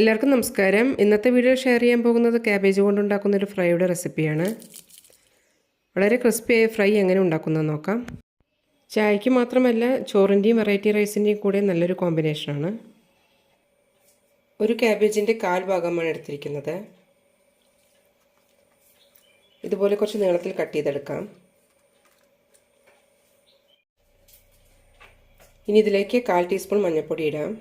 എല്ലാവർക്കും നമസ്കാരം. ഇന്നത്തെ വീഡിയോ ഷെയർ ചെയ്യാൻ പോകുന്നത് ക്യാബേജ് കൊണ്ടുണ്ടാക്കുന്ന ഒരു ഫ്രൈയുടെ റെസിപ്പിയാണ് വളരെ ക്രിസ്പിയായ ഫ്രൈ എങ്ങനെ ഉണ്ടാക്കുന്നത് നോക്കാം. ചായയ്ക്ക് മാത്രമല്ല ചോറിന്റെയും വെറൈറ്റി റൈസിന്റെയും കൂടെ നല്ലൊരു കോമ്പിനേഷനാണ് ഒരു ക്യാബേജിന്റെ കാൽ ഭാഗമാണ് എടുത്തിരിക്കുന്നത്. ഇതുപോലെ കുറച്ച് നീളത്തിൽ കട്ട് ചെയ്തെടുക്കാം. ഇനി ഇതിലേക്ക് കാൽ ടീസ്പൂൺ മഞ്ഞൾപ്പൊടി ഇടാം.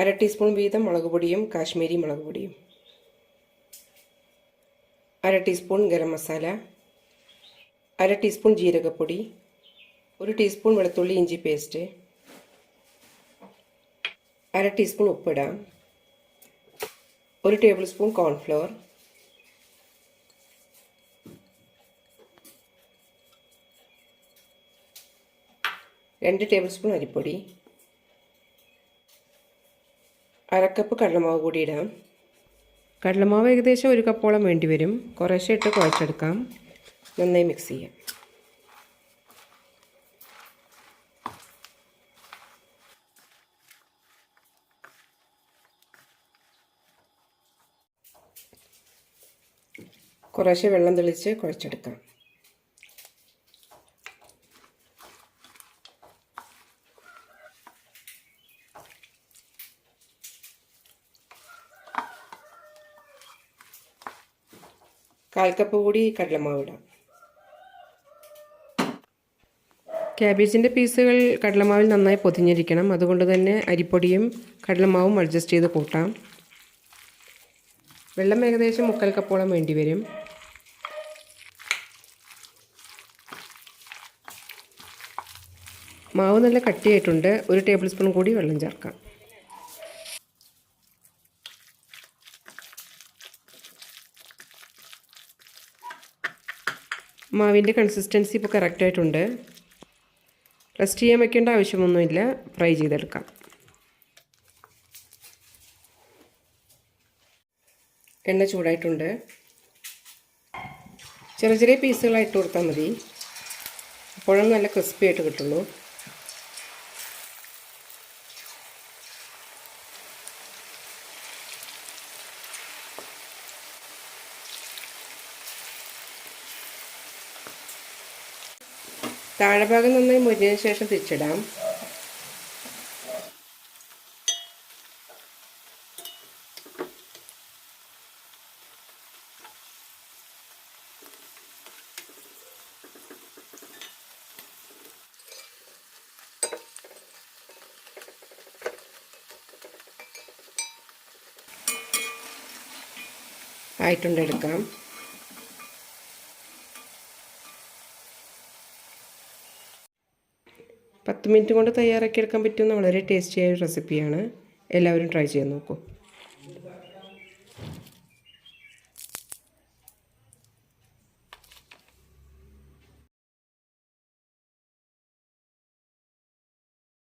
അര ടീസ്പൂൺ വീതം മുളക് പൊടിയും കാശ്മീരി മുളക് പൊടിയും. അര ടീസ്പൂൺ ഗരം മസാല. അര ടീസ്പൂൺ ജീരകപ്പൊടി. ഒരു ടീസ്പൂൺ വെളുത്തുള്ളി ഇഞ്ചി പേസ്റ്റ്. അര ടീസ്പൂൺ ഉപ്പിടാം. ഒരു ടേബിൾ സ്പൂൺ കോൺഫ്ലവർ രണ്ട് ടേബിൾ സ്പൂൺ അരിപ്പൊടി. അരക്കപ്പ് കടലമാവ് കൂടി ഇടാം. കടലമാവ് ഏകദേശം ഒരു കപ്പോളം വേണ്ടി വരും കുറേശ്ശെ ഇട്ട് കുഴച്ചെടുക്കാം. നന്നായി മിക്സ് ചെയ്യാം. കുറേശ്ശെ വെള്ളം തെളിച്ച് കുഴച്ചെടുക്കാം. കാൽ കപ്പ് കൂടി കടലമാവ് ഇടാം ക്യാബേജിന്റെ പീസുകൾ കടലമാവിൽ നന്നായി പൊതിഞ്ഞിരിക്കണം. അതുകൊണ്ട് തന്നെ അരിപ്പൊടിയും കടലമാവും അഡ്ജസ്റ്റ് ചെയ്ത് കൂട്ടാം. വെള്ളം ഏകദേശം മുക്കാൽ കപ്പോളം വേണ്ടി വരും. മാവ് നല്ല കട്ടിയായിട്ടുണ്ട്. ഒരു ടേബിൾ സ്പൂൺ കൂടി വെള്ളം ചേർക്കാം. മാവിന്റെ കൺസിസ്റ്റൻസി ഇപ്പോൾ കറക്റ്റായിട്ടുണ്ട് റെസ്റ്റ് ചെയ്യാൻ വെക്കേണ്ട ആവശ്യമൊന്നുമില്ല. ഫ്രൈ ചെയ്തെടുക്കാം. എണ്ണ ചൂടായിട്ടുണ്ട്. ചെറിയ ചെറിയ പീസുകളായിട്ട് കൊടുത്താൽ മതി. അപ്പോഴും നല്ല ക്രിസ്പി ആയിട്ട് കിട്ടുള്ളൂ. താഴെഭാഗം നന്നായി മുരിഞ്ഞതിന് ശേഷം തിരിച്ചിടാം. ആയിട്ടുണ്ട് എടുക്കാം. പത്ത് മിനിറ്റ് കൊണ്ട് തയ്യാറാക്കിയെടുക്കാൻ പറ്റുന്ന വളരെ ടേസ്റ്റിയായ റെസിപ്പിയാണ്. എല്ലാവരും ട്രൈ ചെയ്ത് നോക്കൂ.